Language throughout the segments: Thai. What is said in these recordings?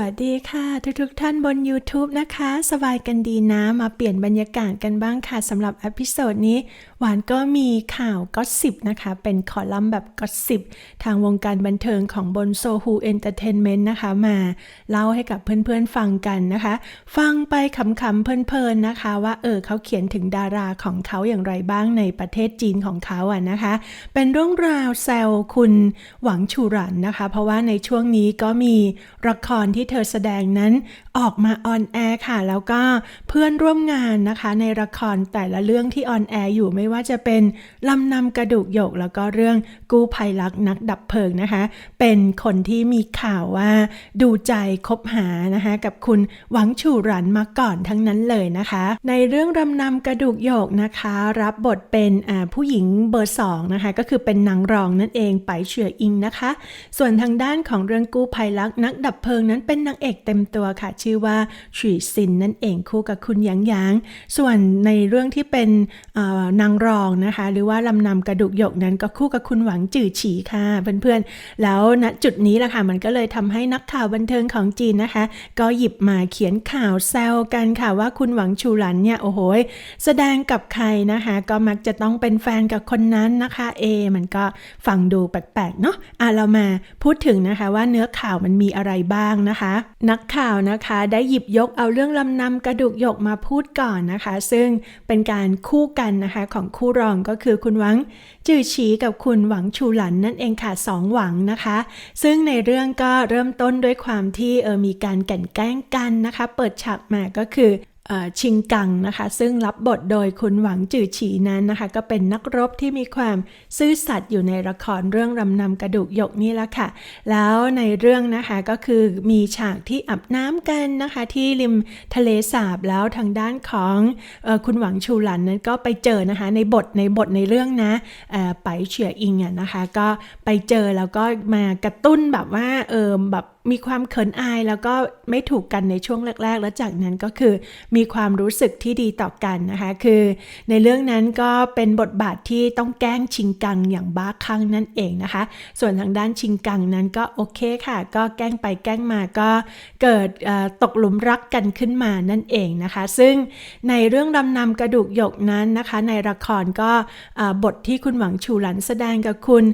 วัสดีค่ะ ทุกๆทท่านบน YouTube นะคะ สบายกันดีนะมาเปลี่ยนบรรยากาศกันบ้างค่ะสำหรับอพิโซดนี้ หวานก็มีข่าวก็สิบนะคะ เป็นคอลัมน์แบบก็สิบทางวงการบันเทิงของบนโซฮูเอนเตอร์เทนเมนต์นะคะ มาเล่าให้กับเพื่อนๆฟังกันนะคะ ฟังไปขำๆเพลินๆนะคะ ว่าเออเขาเขียนถึงดาราของเขาอย่างไรบ้างในประเทศจีนของเขาอะนะคะ เป็นเรื่องราวแซวคุณหวังชูรันนะคะ เพราะว่าในช่วงนี้ก็มีละครที่เธอแสดงนั้นออกมาออนแอร์ค่ะ แล้วก็เพื่อนร่วมงานนะคะ ในละครแต่ละเรื่องที่ออนแอร์อยู่ไม่ว่าจะเป็นลำนำกระดูกหยก แล้วก็เรื่องกู้ภัยรักนักดับเพลิงนะคะ เป็นคนที่มีข่าวว่าดูใจคบหานะคะกับคุณหวังชูหรันมาก่อนทั้งนั้นเลยนะคะ ในเรื่องลำนำกระดูกหยกนะคะ รับบทเป็นผู้หญิงเบอร์สองนะคะก็คือเป็นนางรองนั่นเองไปเฉืออิงนะคะ ส่วนทางด้านของเรื่องกู้ภัยรักนักดับเพลิงนั้นเป็นเป็นนางเอกเต็มตัวค่ะ ชื่อว่าฉุยซินนั่นเองคู่กับคุณหยางหยาง ส่วนในเรื่องที่เป็นนางรองนะคะ หรือว่าลำนำกระดูกหยกนั้นก็คู่กับคุณหวังจื่อฉีค่ะเพื่อนๆ แล้วณจุดนี้แหละค่ะมันก็เลยทำให้นักข่าวบันเทิงของจีนนะคะ ก็หยิบมาเขียนข่าวแซวกันค่ะว่าคุณหวังชูหลันเนี่ยโอ้โหแสดงกับใครนะคะ ก็มักจะต้องเป็นแฟนกับคนนั้นนะคะเอมันก็ฟังดูแปลกๆเนาะอะเรามาพูดถึงนะคะว่าเนื้อข่าวมันมีอะไรบ้างนะคะ นักข่าวนะคะได้หยิบยกเอาเรื่องลำนำกระดูกหยกมาพูดก่อนนะคะ ซึ่งเป็นการคู่กันนะคะของคู่รองก็คือคุณหวัง จือฉีกับคุณหวังชูหลันนั่นเองค่ะสองหวังนะคะ ซึ่งในเรื่องก็เริ่มต้นด้วยความที่เออมีการแก่นแกล้งกันนะคะ เปิดฉากมาก็คือ ชิงกังนะคะ ซึ่งรับบทโดยคุณหวังจือฉีนั้นนะคะ ก็เป็นนักรบที่มีความซื่อสัตย์อยู่ในละครเรื่องรำนำกระดูกหยกนี่แหละค่ะ แล้วในเรื่องนะคะก็คือมีฉากที่อาบน้ำกันนะคะ ที่ริมทะเลสาบแล้วทางด้านของออคุณหวังชูหลันนั้นก็ไปเจอนะคะ ในบทในบทในเรื่องนะไปเฉียอิงอะนะคะ ก็ไปเจอแล้วก็มากระตุ้นแบบว่าเออแบบมีความเขินอายแล้วก็ไม่ถูกกันในช่วงแรก ๆ แล้วจากนั้นก็คือมีความรู้สึกที่ดีต่อกันนะคะ คือในเรื่องนั้นก็เป็นบทบาทที่ต้องแกล้งชิงกังอย่างบ้าคลั่งนั่นเองนะคะ ส่วนทางด้านชิงกังนั้นก็โอเคค่ะ ก็แกล้งไปแกล้งมาก็เกิดตกหลุมรักกันขึ้นมานั่นเองนะคะ ซึ่งในเรื่องดำนำกระดูกหยกนั้นนะคะ ในละครก็บทที่คุณหวังชูหลันแสดงกับคุณ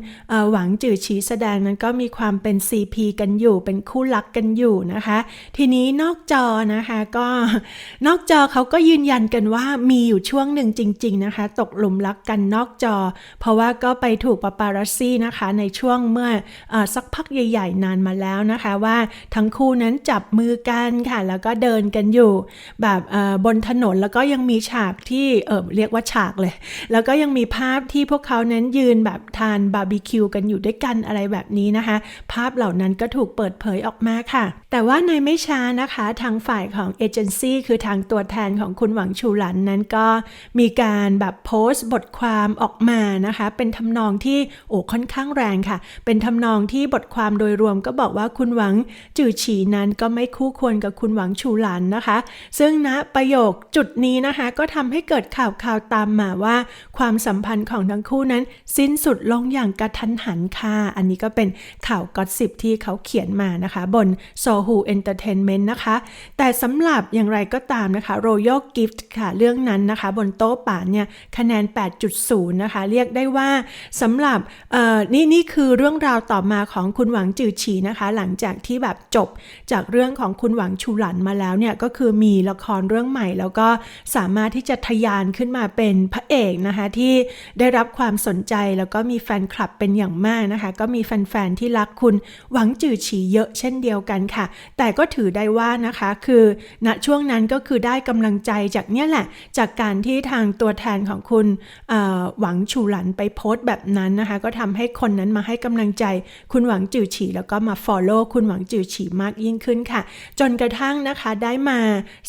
หวังจือฉีแสดงนั้นก็มีความเป็น CP กันอยู่เป็นคู่รักกันอยู่นะคะ ทีนี้นอกจอนะคะก็นอกจอเขาก็ยืนยันกันว่ามีอยู่ช่วงหนึ่งจริง ๆนะคะ ตกหลุมรักกันนอกจอ เพราะว่าก็ไปถูกปาปารัสซี่นะคะในช่วงเมื่ออสักพักใหญ่ ๆ นานมาแล้วนะคะว่าทั้งคู่นั้นจับมือกันค่ะ แล้วก็เดินกันอยู่ แบบบนถนนแล้วก็ยังมีฉากที่เออเรียกว่าฉากเลย แล้วก็ยังมีภาพที่พวกเขานั้นยืนแบบทานบาร์บีคิวกันอยู่ด้วยกันอะไรแบบนี้นะคะ ภาพเหล่านั้นก็ถูกเปิดเผยออกมาค่ะ แต่ว่าในไม่ช้านะคะ ทางฝ่ายของเอเจนซี่คือทางตัวแทนของคุณหวังชูหลันนั้นก็มีการแบบโพสต์บทความออกมานะคะ เป็นทำนองที่โอ้ค่อนข้างแรงค่ะ เป็นทำนองที่บทความโดยรวมก็บอกว่าคุณหวังจือฉีนั้นก็ไม่คู่ควรกับคุณหวังชูหลันนะคะ ซึ่งณประโยคจุดนี้นะคะ ก็ทำให้เกิดข่าวข่าวตามมาว่า ความสัมพันธ์ของทั้งคู่นั้น สิ้นสุดลงอย่างกระทันหันค่ะ อันนี้ก็เป็นข่าวก็สิบที่เขาเขียนมานะคะ บน Sohu Entertainment นะคะ แต่สำหรับอย่างไรก็ตามนะคะ Royal Gift ค่ะ เรื่องนั้นนะคะ บนโต๊ะป่านเนี่ยคะแนน 8.0 นะคะ เรียกได้ว่าสำหรับเอ่อนี่นี่คือเรื่องราวต่อมาของคุณหวังจือฉีนะคะ หลังจากที่แบบจบจากเรื่องของคุณหวังชูหลันมาแล้วเนี่ย ก็คือมีละครเรื่องใหม่ แล้วก็สามารถที่จะทะยานขึ้นมาเป็นพระเอกนะคะที่ได้รับความสนใจแล้วก็มีแฟนคลับเป็นอย่างมากนะคะ ก็มีแฟนๆที่รักคุณหวังจือฉีเยอะเช่นเดียวกันค่ะ แต่ก็ถือได้ว่านะคะคือณช่วงนั้นก็คือได้กำลังใจจากเนี่ยแหละ จากการที่ทางตัวแทนของคุณหวังชูหลันไปโพสต์แบบนั้นนะคะ ก็ทำให้คนนั้นมาให้กำลังใจ คุณหวังจือฉีแล้วก็มา follow คุณหวังจือฉีมากยิ่งขึ้นค่ะ จนกระทั่งนะคะได้มา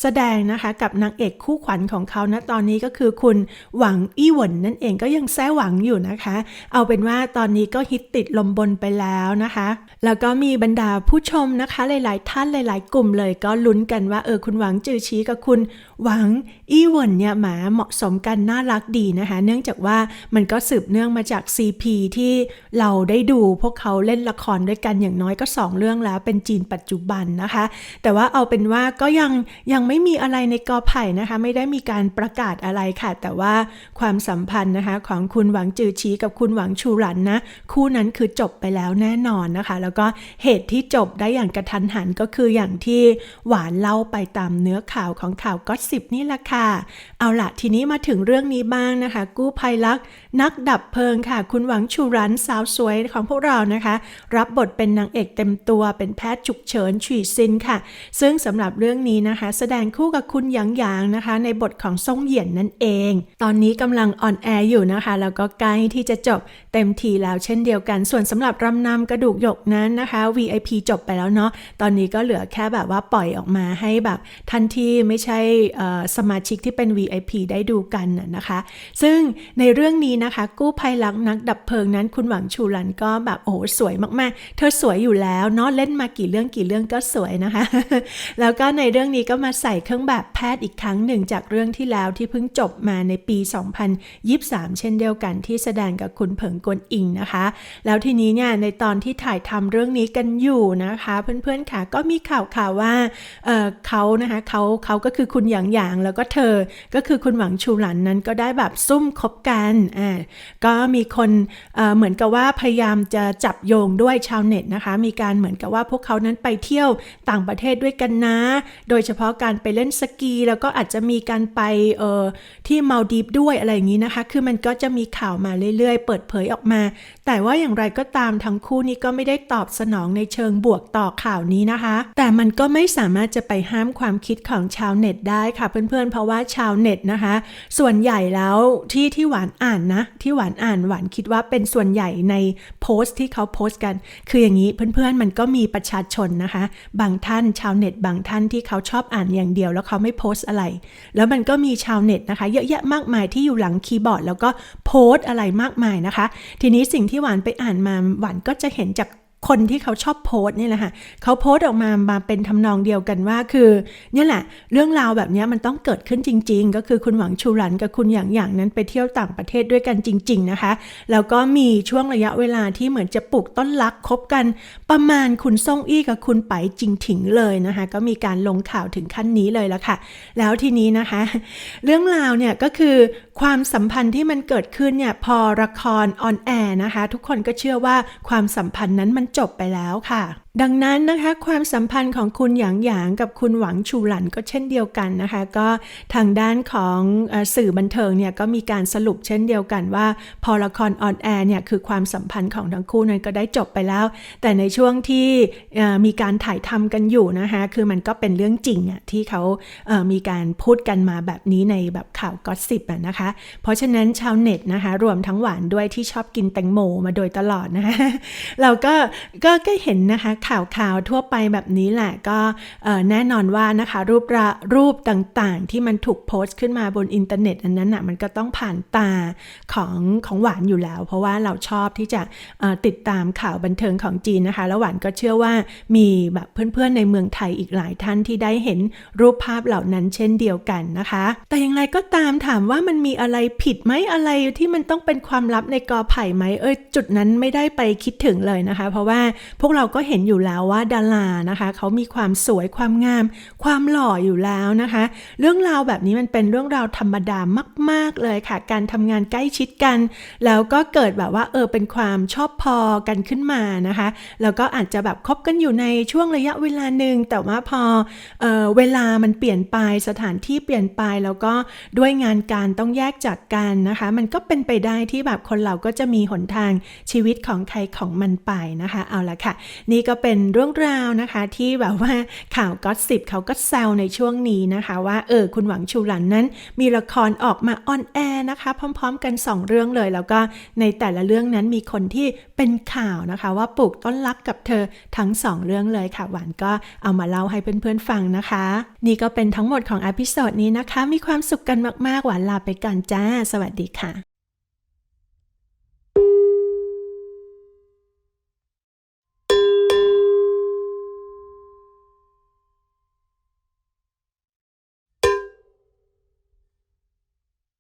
แสดงนะคะกับนางเอกคู่ขวัญของเขานะตอนนี้ก็คือคุณหวังอี้หวนนั่นเองก็ยังแซ่หวังอยู่นะคะ เอาเป็นว่าตอนนี้ก็ฮิตติดลมบนไปแล้วนะคะ แล้วก็มีบรรดาผู้ชมนะคะ หลาย ๆ ท่านหลาย ๆ กลุ่มเลยก็ลุ้นกันว่าเออคุณหวังจือชี้กับคุณ หวังอี้เวินเนี่ยหมาเหมาะสมกันน่ารักดีนะคะ เนื่องจากว่ามันก็สืบเนื่องมาจาก CP ที่เราได้ดูพวกเขาเล่นละครด้วยกันอย่างน้อยก็ 2 เรื่องแล้ว เป็นจีนปัจจุบันนะคะ แต่ว่าเอาเป็นว่าก็ยังยังไม่มีอะไรในกอไผ่นะคะ ไม่ได้มีการประกาศอะไรค่ะ แต่ว่าความสัมพันธ์นะคะของคุณหวังจือชีกับคุณหวังชูหลันนะคู่นั้นคือจบไปแล้วแน่นอนนะคะ แล้วก็เหตุที่จบได้อย่างกระทันหันก็คืออย่างที่หวานเล่าไปตามเนื้อข่าวของข่าวก็สบนี่แหละค่ะ เอาละทีนี้มาถึงเรื่องนี้บ้างนะคะ กู้ภัยลักษนักดับเพลิงค่ะ คุณหวังชูรันสาวสวยของพวกเรานะคะ รับบทเป็นนางเอกเต็มตัวเป็นแพทย์ฉุกเฉินฉีซินค่ะ ซึ่งสำหรับเรื่องนี้นะคะ แสดงคู่กับคุณหยางหยางนะคะ ในบทของซ่งเหยียนนั่นเอง ตอนนี้กำลังออนแอร์อยู่นะคะ แล้วก็ใกล้ที่จะจบเต็มทีแล้วเช่นเดียวกัน ส่วนสำหรับรำนำกระดูกหยกนั้นนะคะ VIP จบไปแล้วเนาะตอนนี้ก็เหลือแค่แบบว่าปล่อยออกมาให้แบบท่านที่ไม่ใช่สมาชิกที่เป็น VIP ได้ดูกันนะคะ ซึ่งในเรื่องนี้นะคะ กู้ภัยลักนักดับเพลิงนั้น คุณหวังชูหลันก็แบบโอ้โหสวยมากๆ เธอสวยอยู่แล้วเนาะเล่นมากี่เรื่องกี่เรื่องก็สวยนะคะ แล้วก็ในเรื่องนี้ก็มาใส่เครื่องแบบแพทย์อีกครั้งหนึ่งจากเรื่องที่แล้วที่เพิ่งจบมาในปี 2023 เช่นเดียวกันที่แสดงกับคุณเผิงกวนอิงนะคะ แล้วทีนี้เนี่ยในตอนที่ถ่ายทำเรื่องนี้กันอยู่นะคะ เพื่อนๆค่ะก็มีข่าวข่าวว่าเเขานะคะเขาเขาก็คือคุณหยางหยางแล้วก็เธอก็คือคุณหวังชูหลันนั้นก็ได้แบบซุ่มคบกันอ่าก็มีคนเหมือนกับว่าพยายามจะจับโยงด้วยชาวเน็ตนะคะ มีการเหมือนกับว่าพวกเขานั้นไปเที่ยวต่างประเทศด้วยกันนะ โดยเฉพาะการไปเล่นสกี แล้วก็อาจจะมีการไปเออที่มาลดีฟด้วยอะไรอย่างนี้นะคะ คือมันก็จะมีข่าวมาเรื่อยๆ เปิดเผยออกมา แต่ว่าอย่างไรก็ตามทั้งคู่นี้ก็ไม่ได้ตอบสนองในเชิงบวกต่อข่าวนี้นะคะ แต่มันก็ไม่สามารถจะไปห้ามความคิดของชาวเน็ตได้ค่ะเพื่อนๆ เพราะว่าชาวเน็ตนะคะ ส่วนใหญ่แล้วที่ที่หวานอ่านนะที่หวานอ่านหวานคิดว่าเป็นส่วนใหญ่ในโพสต์ที่เขาโพสต์กัน คืออย่างนี้เพื่อนๆมันก็มีประชาชนนะคะ บางท่านชาวเน็ตบางท่านที่เขาชอบอ่านอย่างเดียว แล้วเขาไม่โพสต์อะไร แล้วมันก็มีชาวเน็ตนะคะ เยอะแยะมากมายที่อยู่หลังคีย์บอร์ด แล้วก็โพสต์อะไรมากมายนะคะ ทีนี้สิ่งที่หวานไปอ่านมาหวานก็จะเห็นจาก คนที่เขาชอบโพสต์นี่แหละค่ะเขาโพสออกมามาเป็นทำนองเดียวกันว่าคือเนี่ยแหละ เรื่องราวแบบนี้มันต้องเกิดขึ้นจริง ๆ ก็คือคุณหวังชูหลันกับคุณอย่างอย่างนั้นไปเที่ยวต่างประเทศด้วยกันจริง ๆนะคะ แล้วก็มีช่วงระยะเวลาที่เหมือนจะปลูกต้นรักคบกัน ประมาณคุณซ่งอี้กับคุณไปจริงถิงเลยนะคะ ก็มีการลงข่าวถึงขั้นนี้เลยละค่ะ แล้วทีนี้นะคะ เรื่องราวเนี่ยก็คือความสัมพันธ์ที่มันเกิดขึ้นเนี่ยพอละครออนแอร์นะคะ ทุกคนก็เชื่อว่าความสัมพันธ์นั้นมันจบไปแล้วค่ะ ดังนั้นนะคะความสัมพันธ์ของคุณหยางหยางกับคุณหวังชูหลันก็เช่นเดียวกันนะคะ ก็ทางด้านของสื่อบันเทิงเนี่ยก็มีการสรุปเช่นเดียวกันว่า พอละครออนแอร์เนี่ยคือความสัมพันธ์ของทั้งคู่นั้นก็ได้จบไปแล้ว แต่ในช่วงที่มีการถ่ายทำกันอยู่นะคะคือมันก็เป็นเรื่องจริงอะที่เขามีการพูดกันมาแบบนี้ในแบบข่าวก็สิบอะนะคะ เพราะฉะนั้นชาวเน็ตนะคะรวมทั้งหวานด้วยที่ชอบกินแตงโมมาโดยตลอดนะคะเราก็ก็ก็เห็นนะคะข่าวขาวทั่วไปแบบนี้แหละก็แน่นอนว่านะคะรูประรูปต่างๆ ที่มันถูกโพสต์ขึ้นมาบนอินเทอร์เน็ตอันนั้นน่ะมันก็ต้องผ่านตาของของหวานอยู่แล้ว เพราะว่าเราชอบที่จะติดตามข่าวบันเทิงของจีนนะคะ แล้วหวานก็เชื่อว่ามีแบบเพื่อนๆในเมืองไทยอีกหลายท่านที่ได้เห็นรูปภาพเหล่านั้นเช่นเดียวกันนะคะ แต่อย่างไรก็ตามถามว่ามันมีอะไรผิดไหมอะไรที่มันต้องเป็นความลับในกอไผ่ไหมเอ้ยจุดนั้นไม่ได้ไปคิดถึงเลยนะคะ เพราะว่าพวกเราก็เห็นอยู่แล้วว่าดารานะคะ เขามีความสวยความงาม ความหล่ออยู่แล้วนะคะ เรื่องราวแบบนี้มันเป็นเรื่องราวธรรมดามาก ๆเลยค่ะ การทำงานใกล้ชิดกัน แล้วก็เกิดแบบว่าเออเป็นความชอบพอกันขึ้นมานะคะ แล้วก็อาจจะแบบคบกันอยู่ในช่วงระยะเวลาหนึ่งแต่ว่าพอเออเวลามันเปลี่ยนไปสถานที่เปลี่ยนไปแล้วก็ด้วยงานการต้องแยกจากกันนะคะ มันก็เป็นไปได้ที่แบบคนเราก็จะมีหนทางชีวิตของใครของมันไปนะคะ เอาละค่ะ นี่ก็เป็นเรื่องราวนะคะที่แบบว่าข่าวก็สิบเขาก็แซวในช่วงนี้นะคะ ว่าเออคุณหวังชูหลันนั้น มีละครออกมาออนแอร์นะคะ พร้อม ๆ กัน 2 เรื่องเลย แล้วก็ในแต่ละเรื่องนั้นมีคนที่เป็นข่าวนะคะ ว่าปลูกต้นรักกับเธอทั้ง 2 เรื่องเลยค่ะ หวานก็เอามาเล่าให้เพื่อนๆฟังนะคะ นี่ก็เป็นทั้งหมดของอพิโซดนี้นะคะ มีความสุขกันมากๆหวานลาไปก่อนจ้า สวัสดีค่ะ